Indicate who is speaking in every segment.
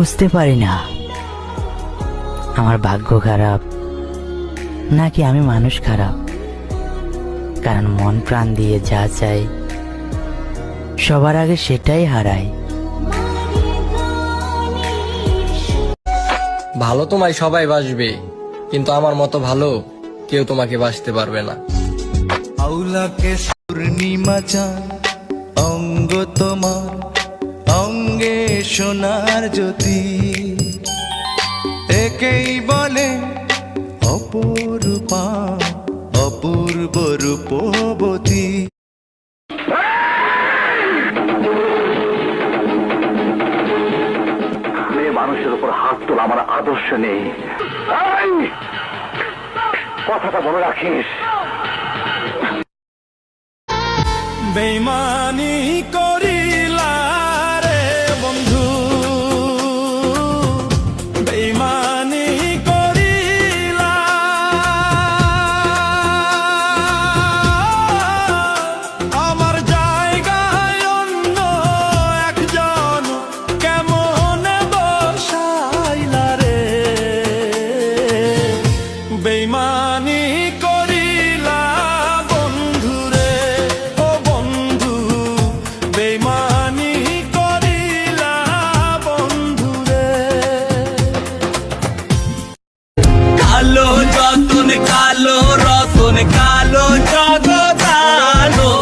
Speaker 1: বুঝতে পারি না। আমার ভাগ্য খারাপ নাকি আমি মানুষ খারাপ? কারণ মন প্রাণ দিয়ে যা চাই সবার আগে সেটাই হারাই।
Speaker 2: ভালো তোমায় সবাই বাসবে কিন্তু আমার মতো ভালো কেউ তোমাকে বাসতে পারবে না।
Speaker 3: আউলাকে পূর্ণিমা অঙ্গ তোমার অঙ্গে সোনার জ্যোতি। একেই বলে অপরূপা অপূর্ব রূপবতী।
Speaker 4: মানুষের উপর হাত তোলা আমার আদর্শ নেই। কথাটা মনে রাখিস।
Speaker 3: বেমানি কালো জগৎ আলো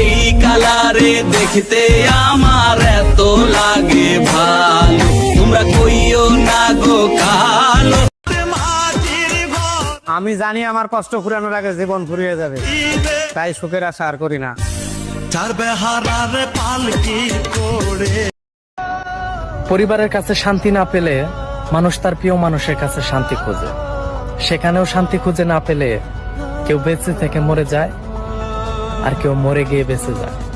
Speaker 3: এই কালারে দেখতে আমার এত লাগে ভালো। তোমরা কইও না গো কালো।
Speaker 5: আমি জানি আমার কষ্ট ফুরানোর আগে জীবন ফুরিয়ে যাবে তাই সুখের আশা আর করি না।
Speaker 6: পরিবারের কাছে শান্তি না পেলে মানুষ তার প্রিয় মানুষের কাছে শান্তি খোঁজে। সেখানেও শান্তি খুঁজে না পেলে কেউ বেঁচে থেকে মরে যায় আর কেউ মরে গিয়ে বেঁচে যায়।